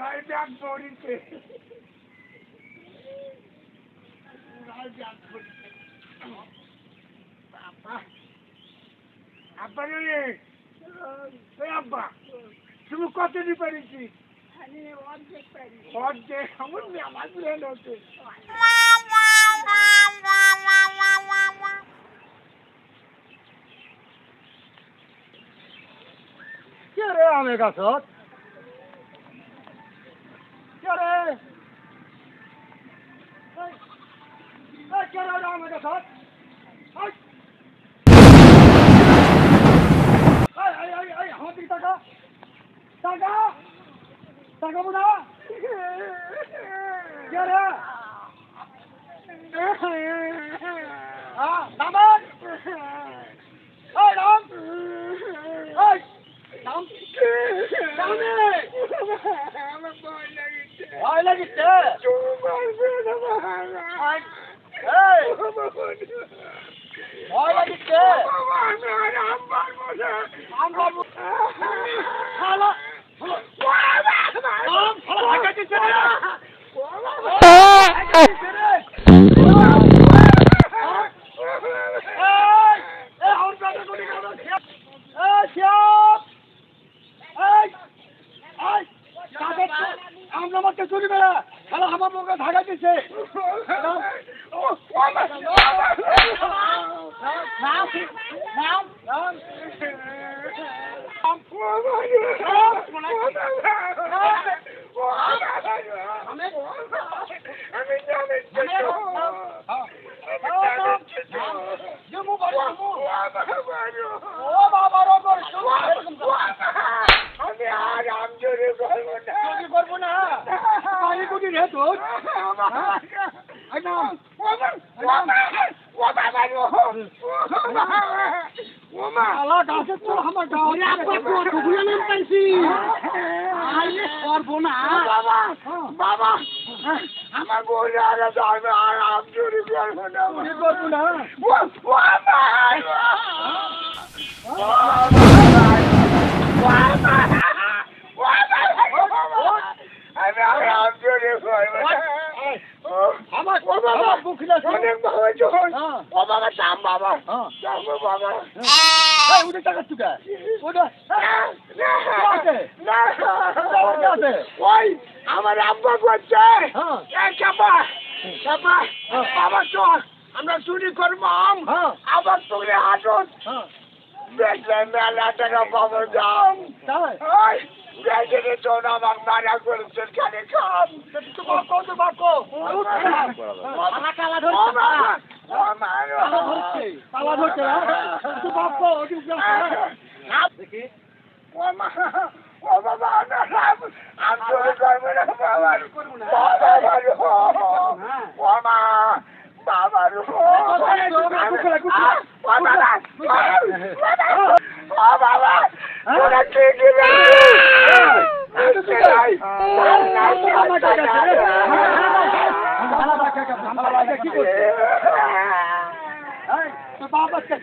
পুরাই ব্যাগ পড়িতে বাবা আব্বা রে আব্বা তুমি কত দি পারিছি আমি অর্ধেক আমার আমার প্লেন হচ্ছে কে রে আমের গাছত এই, কে রে আমের গাছত এই। এই, এই, এই, এই, আমার দিকে তাকা তাকা তাকাবো না কে রে হ্যাঁ নামান এই নাম এই নাম নামে আমার ভয় লাগিছে ভয় লাগিছে তুমি মারবে না বাবা। এই, এই বাবা, ভয় লাগিছে বেড়া শালা আমার মুখে ভাগা দিছে। নাম নাম নাম আমি জানি জমু বাড়ি ও বাবা রে করে আমি আর আম জোরে করব না চুরি করব না পানি কুটি রে তোর এই নাম শালা গাছে তো আমার গাও রে আপা তো ঠুকুয়া নাম পাইছি আরে করব না বাবা আমার বউ আর আমি আর আম চুরি করব না চুরি করব না আমি আর আম চুরি করব না আমার আমার বুকিলা অনেক বাবা যখন হ্যাঁ ও বাবা দাম বাবা। হ্যাঁ। দাম বাবা। এই উঠে টাকা তুকা ওটা ওই আমার আব্বা করছে। হ্যাঁ। চাপা চাপা হ্যাঁ। বাবা চল আমরা চুরি করব আম। হ্যাঁ। আবার হ্যাঁ। দেখলে মেলা টাকা পাবো দাম। ওই দেখে চোন আমার মারা করেছে খালি খাম। তো বাপ কো তো। কালা ধরছে কালা তো বাপ দেখি ও মা, ও বাবা, না, না, আমি চুরি করব না, বাবা। বাবা ও মা, বাবা, ও বাবা, তোরা কে দিলে? আজকে নাই। আজকে নাই। কি করছে তো বাপ আজকে থাকে আব্বা কলা হ্যাঁ, আব্বা তোর কলা কোথা? চুরি গাও পারে গাইব দোকানে থাকব হ্যাঁ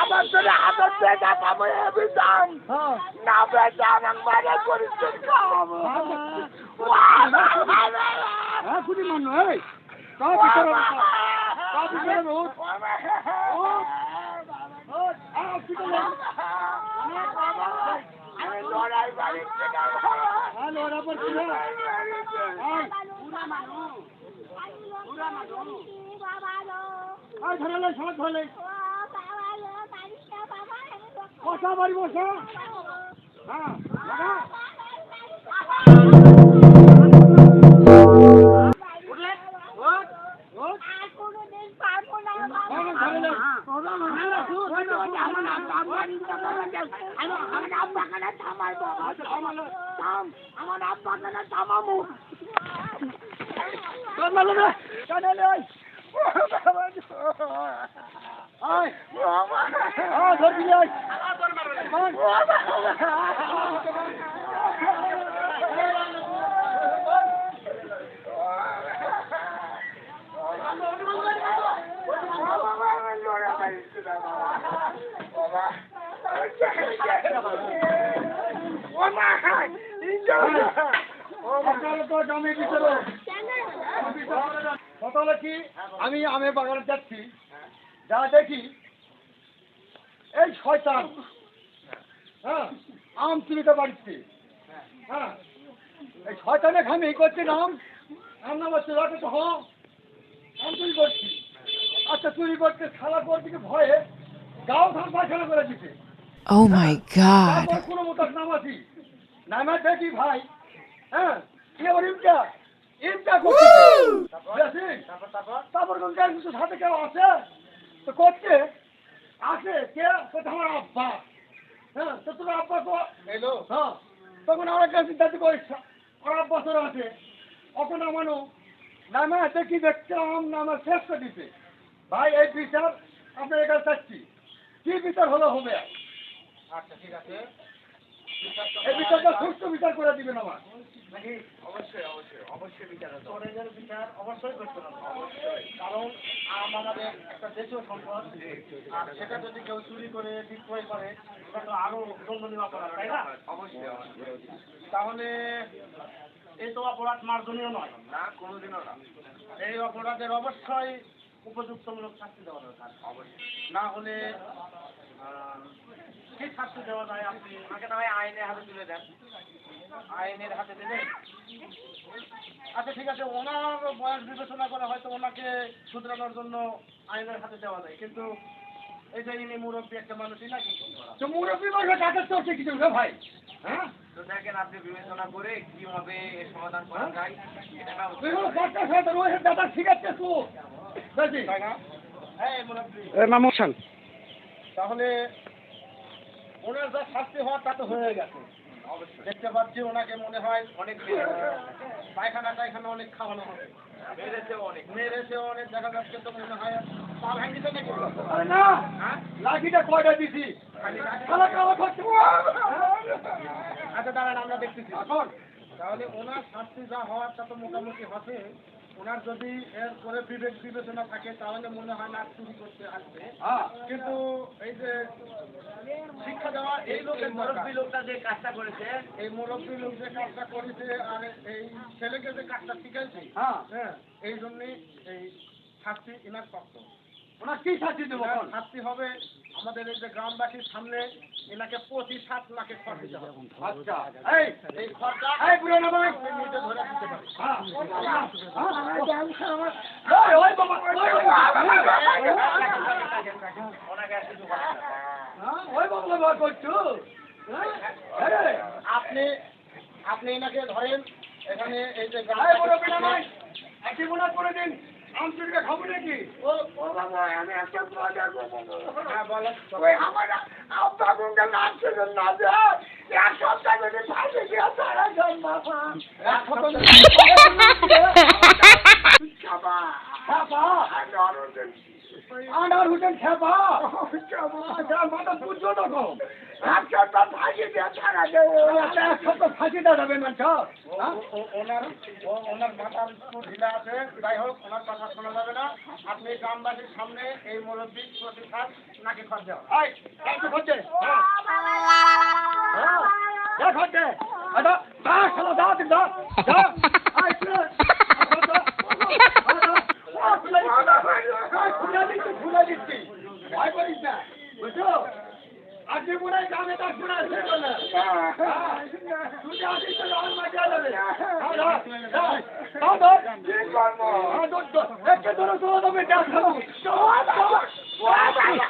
আমার তোরা হাতের পেটা এবি দাম না আমার মারা খাব হ্যাঁ খুবই মান্য এই পিছনে কাউ পিছনে রোজ আমি লড়াই বাড়িতে হ্যাঁ লোরা পর ধরে সব ধরে বসা বাড়ি, বসা। হ্যাঁ। আমার আব্বা কানে থামাই বাবা থাম আমার আব্বা কানে থামামু তোর মালো না কানে লে আয় আয় আয় ধরবি লে আয় মান কথা হলো কি আমি আমের বাগানে যাচ্ছি যা দেখি এই শয়তান। হ্যাঁ আম চুরিতে বাড়িতে হ্যাঁ এই শয়তানে খামি এই করছি আম? আম নাম হচ্ছে রাখে তো হ্যাঁ আম চুরি করছি। আচ্ছা চুরি করতে খালা করছি কি ভয়ে গাও ধান পায়খানা করে দিতে Oh my god. কোনো মতো নামাছি নামা দেখি ভাই? হ্যাঁ কি আবার ইমটা ইমটা তারপর কোন কিছু সাথে কেউ আছে? তো করছে। আছে কে? আমার আব্বা। হ্যাঁ তো তোমার আব্বা তো এলো হ্যাঁ তখন আমার কাছে দাদি করে ওর আব্বা তোর আছে। অত নামানো নামা দেখি শেষ করে দিতে ভাই এই বিচার আপনার কাছে চাচ্ছি কি বিচার হলো হবে? আচ্ছা ঠিক আছে। এই বিচারটা সুস্থ বিচার করে দিবেন আমার। অবশ্যই অবশ্যই অবশ্যই বিচার ফরেনের বিচার অবশ্যই করতে হবে। কারণ আমাদের একটা দেশীয় সম্পদ আর সেটা যদি কেউ চুরি করে বিক্রয় করে এটা তো আরও দণ্ডনীয় অপরাধ তাই না? অবশ্যই অবশ্যই। তাহলে এই তো অপরাধ মার্জনীয় নয়। না কোনোদিনও না। এই অপরাধের অবশ্যই উপযুক্তমূলক শাস্তি দেওয়া দরকার। অবশ্যই। না হলে শাস্তি দেওয়া যায় আপনি আমাকে না হয় আইনের হাতে তুলে দেন। আইনের হাতে দেবেন আচ্ছা ঠিক আছে ওনার বয়স বিবেচনা করে হয়তো ওনাকে শুধরানোর জন্য আইনের হাতে দেওয়া যায়। কিন্তু এই যে ইনি মুরব্বী একটা মানুষই নাকি? তো মুরব্বী মানুষ কাকে চলছে কিছু ভাই হ্যাঁ? তো দেখেন আপনি বিবেচনা করে কীভাবে এর সমাধান করা যায় সাহেব রোহের দাদা ঠিক আছে তো হ্যাঁ মুরব্বী। তাহলে ওনার যা শাস্তি হওয়ার তা তো হয়ে গেছে। দেখতে পাচ্ছি ওনাকে মনে হয় অনেক পায়খানা টায়খানা অনেক খাওয়ানো হবে। মেরেছে অনেক। মেরেছে অনেক দেখা যাচ্ছে তো মনে হয় পা নাকি? লাঠিটা কয়টা দিছি? খাচ্ছে আচ্ছা দাঁড়ান আমরা দেখতেছি। এখন। তাহলে ওনার শাস্তি যা হওয়ার তা তো মোটামুটি হবে ওনার যদি এর করে বিবেক বিবেচনা থাকে তাহলে মনে হয় না চুরি করতে আসবে। কিন্তু এই যে শিক্ষা দেওয়া এই লোকের মুরব্বী লোকটা যে কাজটা করেছে? এই মুরব্বী লোক যে কাজটা করেছে আর এই ছেলেকে যে কাজটা শিখাইছে হ্যাঁ। এই জন্যই এই শাস্তি ইনার প্রাপ্ত। ওনার কি শাস্তি দেবো শাস্তি হবে আমাদের এই যে গ্রামবাসীর সামনে এনাকে প্রতি সাত লাখে খর দিতে হবে। আচ্ছা। এই এই খরচা এই পুরনো ভাই নিজে ধরে দিতে পারে। হ্যাঁ। হ্যাঁ ওই বাবা ওনাকে আর হ্যাঁ, হ্যাঁ? আরে, আপনি আপনি এনাকে ধরেন এখানে এই যে একটি করে দিন। আমচুরিটা খাব নাকি? ও ও বাবা আমি একটা হ্যাঁ ওই আমার নাম ছিল না যে। এক সপ্তাহ গিয়ে খেপা আনার হোটেল খেপা মাথা বুঝছ না গো এক সপ্তাহ ফাঁসে দিয়ে তারা দেবো একটা এক সপ্তাহ ফাঁসি দেওয়া যাবে না ওনার ওনার মাথার একটু ঢিলা আছে যাই হোক ওনার কথা শোনা যাবে না আপনি গ্রামবাসীর সামনে এই মুরব্বী প্রতিষ্ঠান নাকি খরচ খরচে হ্যাঁ খেলা তুই যা যা আয় তুই খুলে দিচ্ছি। খুলে ভয় করিস না। বুঝছ? আজকে হয় গ্রামে তার শোনা শেষ হলো তুই আসিস তো আমার মজা যাবে হ্যাঁ দাও দাও কি